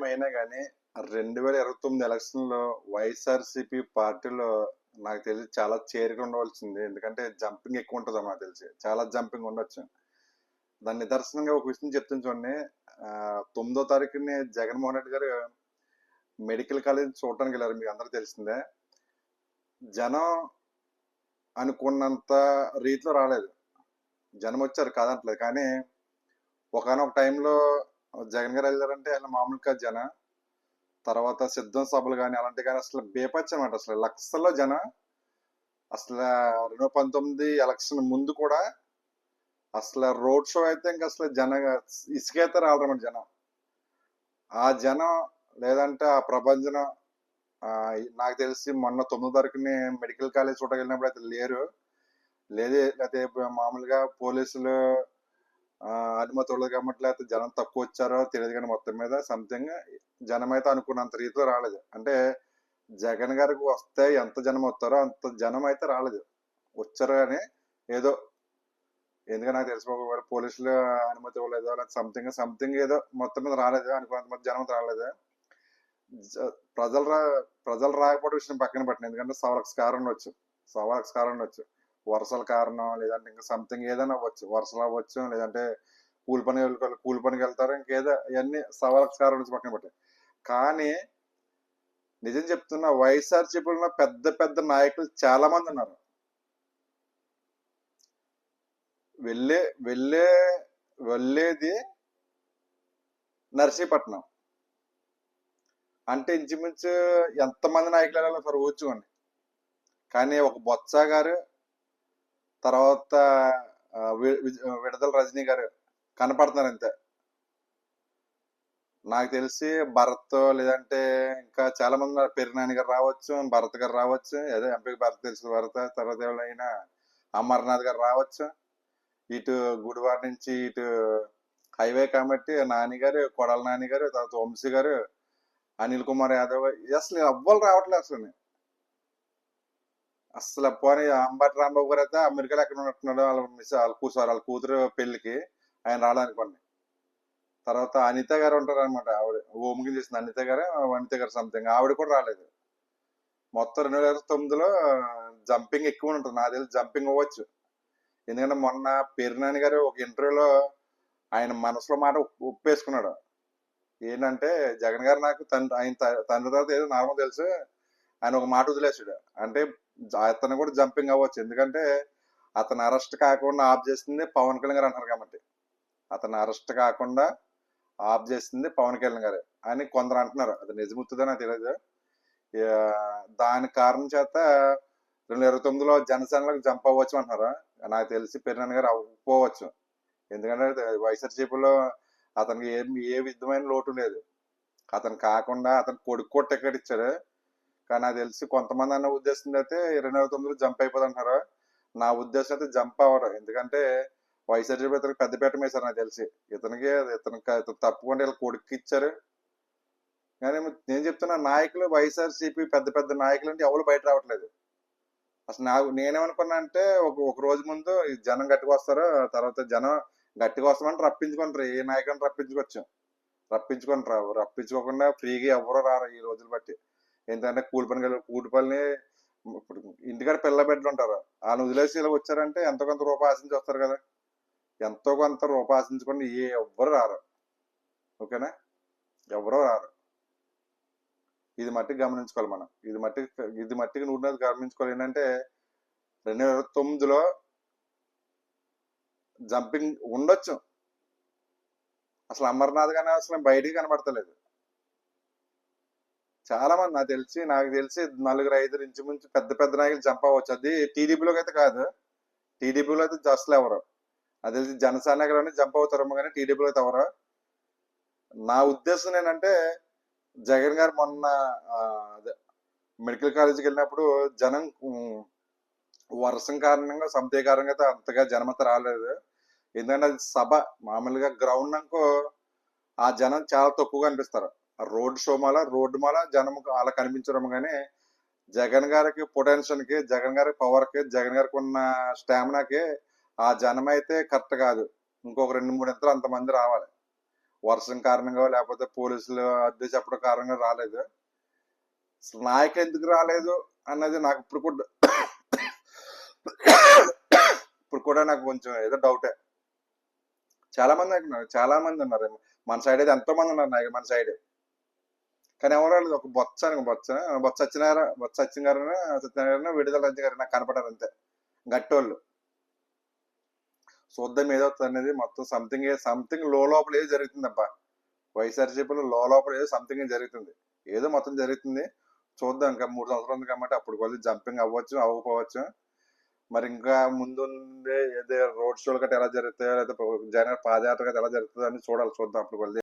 విషయం అయినా కానీ రెండు వేల ఇరవై తొమ్మిది ఎలక్షన్లో వైఎస్ఆర్సీపీ పార్టీలో నాకు తెలిసి చాలా చేరిక ఉండవలసింది. ఎందుకంటే జంపింగ్ ఎక్కువ ఉంటుంది నాకు తెలిసి. చాలా జంపింగ్ ఉండొచ్చు. దాని నిదర్శనంగా ఒక విషయం చెప్తాను చూడండి. తొమ్మిదో తారీఖుని జగన్మోహన్ రెడ్డి గారు మెడికల్ కాలేజ్ చూడటానికి వెళ్ళారు. మీకు అందరూ తెలిసిందే. జనం అనుకున్నంత రీతిలో రాలేదు. జనం వచ్చారు కాదంటలేదు. కానీ ఒకనొక టైంలో జగన్ గారు వెళ్ళారంటే అసలు మామూలు కాదు జన. తర్వాత సిద్ధం సభలు కానీ అలాంటివి కానీ అసలు బేపచ్చు అనమాట అసలు లక్షల్లో జన. అసలు రెండు వేల పంతొమ్మిది ఎలక్షన్ ముందు కూడా అసలు రోడ్ షో అయితే ఇంకా అసలు జన ఇసుకైతే రావడం జనం. ఆ జనం లేదంటే ఆ ప్రపంచం ఆ, నాకు తెలిసి మొన్న తొమ్మిదో తారీఖుని మెడికల్ కాలేజ్ చూడగలిగినప్పుడు అయితే లేరు. లేదే లేకపోతే మామూలుగా పోలీసులు అనుమతి ఉండదు కాబట్టి లేకపోతే జనం తక్కువ వచ్చారో తెలియదు కానీ మొత్తం మీద సంథింగ్ జనం అయితే అనుకున్నంత రీతిలో రాలేదు. అంటే జగన్ గారికి వస్తే ఎంత జనం వస్తారో అంత జనం అయితే రాలేదు. వచ్చారు కానీ ఏదో ఎందుకంటే నాకు తెలిసిపోవాలి పోలీసులు అనుమతి ఇవ్వలేదు? లేకపోతే సంథింగ్ సంథింగ్ ఏదో మొత్తం మీద రాలేదు? అనుకున్నంత మంది జనం రాలేదు? ప్రజలు రా ప్రజలు రాకపోవడం విషయం పక్కన పట్టిన ఎందుకంటే సవలక్స్ కారణం వచ్చు సవలక్స్ కారణం వచ్చు వరుసల కారణం లేదంటే ఇంకా సంథింగ్ ఏదైనా అవ్వచ్చు. వరుసలు అవ్వచ్చు లేదంటే కూలి పని కూలి పనికి వెళ్తారు ఇంకేదో ఇవన్నీ సవలక్స్ కారణం నుంచి పక్కన పెట్టాయి కానీ నిజం చెప్తున్నా వైఎస్ఆర్సీపీలో పెద్ద పెద్ద నాయకులు చాలా మంది ఉన్నారు. వెళ్ళే వెళ్ళే వెళ్ళేది నర్సీపట్నం. అంటే ఇంచుమించు ఎంతమంది నాయకులు వెళ్ళాలో సార్ ఊహించుకోండి. కానీ ఒక బొత్స గారు తర్వాత విడుదల రజనీ గారు కనపడుతున్నారు అంతే నాకు తెలిసి భరత్ లేదంటే ఇంకా చాలా మంది ఉన్నారు పెరినాని గారు రావచ్చు భరత్ గారు రావచ్చు అదే ఎంపీ భరత్ తెలుసు భరత తర్వాత ఎవరైనా అమర్నాథ్ గారు రావచ్చు. ఇటు గుడివాడ నుంచి ఇటు హైవే కాబట్టి నాని గారు కొడాల నాని గారు తర్వాత వంశీ గారు అనిల్ కుమార్ యాదవ్ అసలు అవ్వలు రావట్లేదు అసలు. అసలు పోనీ అంబటి రాంబాబు గారు అయితే అమెరికాలో ఎక్కడ ఉన్నట్టున్నాడు వాళ్ళ మిస్ వాళ్ళ కూర్చోరు వాళ్ళ కూతురు పెళ్ళికి ఆయన రావడానికి తర్వాత అనిత గారు ఉంటారు అనమాట ఆవిడ ఓమికి చేసిన అనిత గారు అనిత గారు సంథింగ్ ఆవిడ కూడా రాలేదు. మొత్తం రెండు వేల తొమ్మిదిలో జంపింగ్ ఎక్కువ ఉంటుంది. నాకు తెలిసి జంపింగ్ అవ్వచ్చు. ఎందుకంటే మొన్న పేరునాని గారు ఒక ఇంటర్వ్యూలో ఆయన మనసులో మాట ఒప్పేసుకున్నాడు ఏంటంటే జగన్ గారు నాకు తండ్రి ఆయన త- తండ్రి తర్వాత ఏదో నార్మల్ తెలుసు. ఆయన ఒక మాట వదిలేసాడు అంటే అతను కూడా జంపింగ్ అవ్వచ్చు. ఎందుకంటే అతను అరెస్ట్ కాకుండా ఆఫ్ చేసింది పవన్ కళ్యాణ్ గారు అంటారు కాబట్టి. అతను అరెస్ట్ కాకుండా ఆఫ్ చేసింది పవన్ కళ్యాణ్ గారు అని కొందరు అంటున్నారు. అది నిజముతుందో నాకు తెలియదు దాని కారణం చేత రెండు ఇరవై తొమ్మిదిలో జనసేనలకు జంప్ అవ్వచ్చు అంటున్నారు. నాకు తెలిసి పెరినాన్న గారు అవ్వకపోవచ్చు. ఎందుకంటే వైఎస్ఆర్సీపీలో అతనికి ఏ ఏ విధమైన లోటు లేదు. అతను కాకుండా అతను కొడుకు కూడా టికెట్ ఇచ్చాడు కానీ నాకు తెలిసి కొంతమంది అన్న ఉద్దేశం అయితే రెండు వేల తొమ్మిదిలో జంప్ అయిపోతుంది అంటున్నారు నా ఉద్దేశం అయితే జంప్ అవ్వడం ఎందుకంటే వైఎస్ఆర్సీపీ ఇతనికి పెద్ద పీట వేశారు నాకు తెలిసి. ఇతనికి ఇతనికి ఇతను తప్పకుండా ఇలా కొడుకు ఇచ్చారు కానీ నేను చెప్తున్నా నాయకులు వైఎస్ఆర్సీపీ పెద్ద పెద్ద నాయకులు అంటే ఎవరు బయట రావట్లేదు. అసలు నాకు నేనేమనుకున్నా అంటే ఒక ఒక రోజు ముందు జనం గట్టిగా వస్తారు. తర్వాత జనం గట్టిగా వస్తామని రప్పించుకుంటారు. ఏ నాయకుని రప్పించుకోవచ్చు? రప్పించుకొని రావు రప్పించుకోకుండా ఫ్రీగా ఎవరు రారు ఈ రోజులు బట్టి. ఏంటంటే కూలి పని కలిగి కూలి ఇప్పుడు ఇంటికాడ పిల్ల బిడ్డలు ఉంటారు. వాళ్ళు వదిలేసి ఇలా వచ్చారంటే ఎంతో కొంత రూపాయి ఆశించి వస్తారు కదా. ఎంతో కొంత రూపాయి ఆశించుకొని ఏ ఎవ్వరు రారు. ఓకేనా? ఎవరో రారు. ఇది మట్టికి గమనించుకోవాలి మనం. ఇది మట్టికి ఇది మట్టికి నూనె గమనించుకోవాలి. ఏంటంటే రెండు వేల తొమ్మిదిలో జంపింగ్ ఉండొచ్చు. అసలు అమర్నాథ్ కానీ అసలు బయటికి కనబడతలేదు చాలా మంది నాకు తెలిసి నాకు తెలిసి నలుగురు ఐదుగురు ఇంచుమించు పెద్ద పెద్ద నాయకులు జంప్ అవ్వచ్చు. అది టీడీపీలోకి అయితే కాదు. టీడీపీలో అయితే జస్ట్లు ఎవరు? అది తెలిసి జనసేనలోనే జంప్ అవుతారేమో కానీ టీడీపీలో అయితే ఎవరు? నా ఉద్దేశం ఏంటంటే జగన్ గారు మొన్న అదే మెడికల్ కాలేజీకి వెళ్ళినప్పుడు జనం వర్షం కారణంగా సంతే కారణంగా అయితే అంతగా జనమంతా రాలేదు. ఎందుకంటే అది సభ మామూలుగా గ్రౌండ్ అనుకో ఆ జనం చాలా తక్కువగా అనిపిస్తారు. రోడ్ షో మాల రోడ్డు మాల జనం అలా కనిపించడం కానీ జగన్ గారికి పొటెన్షియల్కి జగన్ గారి పవర్కి జగన్ గారికి ఉన్న స్టామినాకి ఆ జనం అయితే కరెక్ట్ కాదు. ఇంకొక రెండు మూడు ఎంతలు అంతమంది రావాలి. వర్షం కారణంగా లేకపోతే పోలీసులు అద్దె చెప్పడం కారణంగా రాలేదు. అసలు ఎందుకు రాలేదు అన్నది నాకు ఇప్పుడు కూడా ఇప్పుడు కూడా నాకు కొంచెం ఏదో డౌటే చాలా మంది చాలా మంది ఉన్నారు. మన సైడ్ అయితే ఎంతో మంది ఉన్నారు నాయకులు మన సైడ్ కానీ ఎవరు రాలేదు ఒక బొత్స అని బొత్స బొత్స సత్యనారాయణ బొత్స సత్యం గారు సత్యనారాయణ విడుదల గారు నాకు కనపడారు అంతే. గట్టోళ్ళు. చూద్దాం ఏదవుతుంది అనేది మొత్తం సంథింగ్ సంథింగ్లో లోపల ఏదో జరుగుతుంది అబ్బా వైఎస్ఆర్సీపీలో లో లోపల ఏదో సంథింగ్ జరుగుతుంది. ఏదో మొత్తం జరుగుతుంది. చూద్దాం ఇంకా మూడు సంవత్సరాలు ఉంది కాబట్టి అప్పుడు కొద్ది జంపింగ్ అవ్వచ్చు అవ్వకపోవచ్చు. మరి ఇంకా ముందుండే ఏదో రోడ్ షోలు గట్రా ఎలా జరుగుతాయో లేదా జనరల్ పాదయాత్ర గట్రా ఎలా జరుగుతుందో అని చూడాలి చూద్దాం అప్పుడు కొద్ది